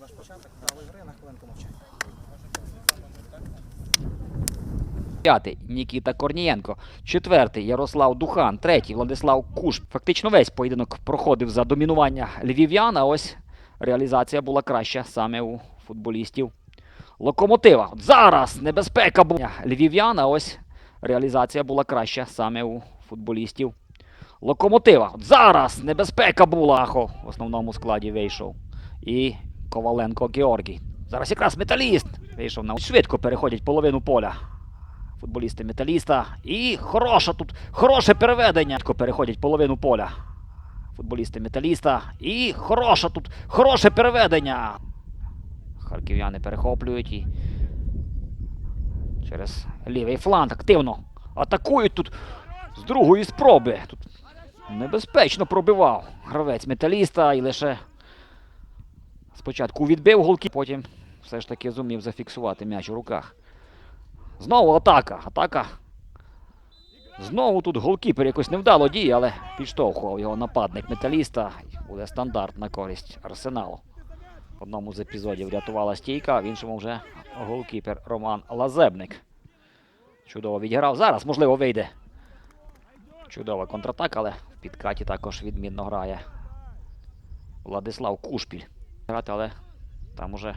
ваш початок правої гри на хвилинку мовчання. П'ятий Нікіта Корнієнко. Четвертий Ярослав Духан. Третій Владислав Куш. Фактично весь поєдинок проходив за домінування львів'ян, а ось реалізація була краща саме у футболістів Локомотива. От зараз небезпека була львів'ян, а ось реалізація була краща саме у футболістів Локомотива. От зараз небезпека була. В основному складі вийшов. І Коваленко Георгій. Зараз якраз металіст вийшов на швидко переходять половину поля футболісти металіста. І хороша тут, хороше переведення. Швидко Переходять половину поля. Футболісти металіста. І хороша тут, хороше переведення. Харків'яни перехоплюють і через лівий фланг активно атакують тут з другої спроби. Тут небезпечно пробивав гравець металіста і лише спочатку відбив голки, потім все ж таки зумів зафіксувати м'яч у руках. Знову атака. Атака. Знову тут голкіпер якось невдало діє, але підштовхував його нападник металіста. Буде стандарт на користь арсеналу. В одному з епізодів врятувала стійка, а в іншому вже голкіпер Роман Лазебник. Чудово відіграв. Зараз, можливо, вийде. Чудова контратака, але в підкаті також відмінно грає Владислав Кушпіль. Грати, але там уже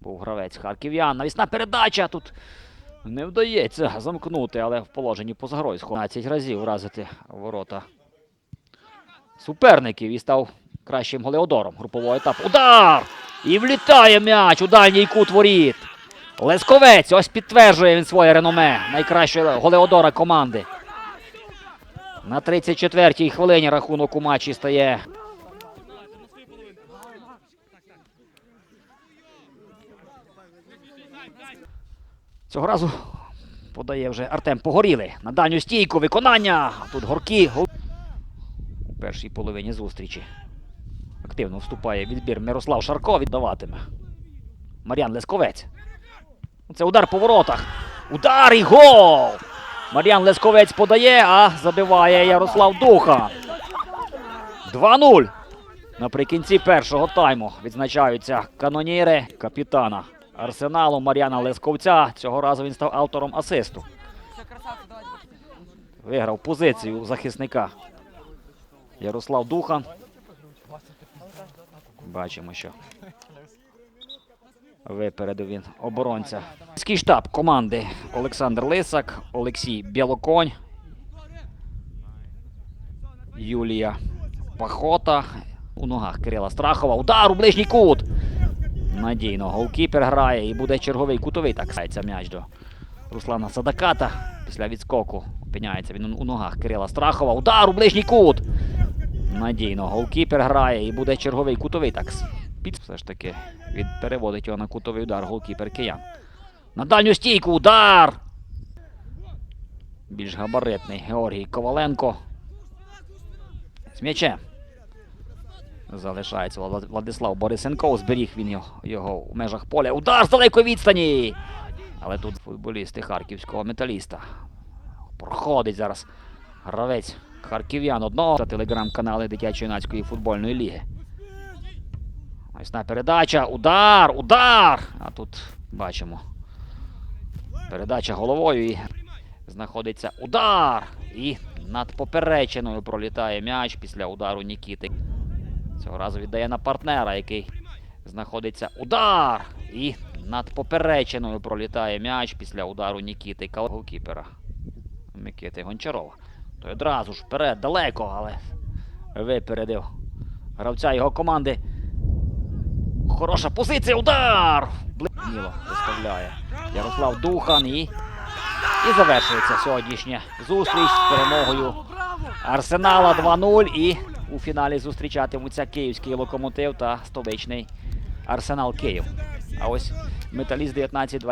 був гравець харків'ян. Навісна передача тут. Не вдається замкнути, але в положенні поза грою 15 разів вразити ворота суперників і став кращим голеодором групового етапу. Удар! І влітає м'яч у дальній кут воріт. Лесковець ось підтверджує він своє реноме найкращого голеодора команди. На 34-й хвилині рахунок у матчі стає Цього разу подає вже Артем Погорілий. На дальню стійку виконання. А Тут горкі. У першій половині зустрічі. Активно вступає відбір Мирослав Шарко. Віддаватиме. Мар'ян Лесковець. Це удар по воротах. Удар і гол! Мар'ян Лесковець подає, а забиває Ярослав Духа. 2-0. Наприкінці першого тайму відзначаються каноніри капітана Арсеналу Мар'яна Лесковця. Цього разу він став автором асисту. Виграв позицію захисника. Ярослав Духан. Бачимо, що випередив він оборонця. Міський штаб команди Олександр Лисак, Олексій Білоконь, Юлія Пахота. У ногах Кирила Страхова. Удар у ближній кут. Надійно, голкіпер грає і буде черговий кутовий. Так сається м'яч до Руслана Садаката. Після відскоку опиняється він у ногах Кирила Страхова. Удар у ближній кут. Надійно, голкіпер грає і буде черговий кутовий. Так під все ж таки від переводить його на кутовий удар голкіпер киян. На дальню стійку удар. Більш габаритний Георгій Коваленко. З м'ячем. Залишається Владислав Борисенков. Зберіг він його, його в межах поля. Удар з далекої відстані. Але тут футболісти харківського металіста. Проходить зараз гравець харків'ян одного та телеграм-канали Дитячо-юнацької футбольної ліги. Ось на передача. Удар! Удар! А тут бачимо. Передача головою і знаходиться удар. І над поперечиною пролітає м'яч після удару Нікіти. Цього разу віддає на партнера, який знаходиться удар. І над поперечиною пролітає м'яч після удару Нікіти голкіпера Микити Гончарова. Той одразу ж вперед, далеко, але випередив гравця його команди. Хороша позиція, удар! Блиміло виставляє Ярослав Духан і, і завершується сьогоднішня зустріч з перемогою Арсенала 2-0 і у фіналі зустрічатимуться київський локомотив та столичний Арсенал Київ. А ось металіст 19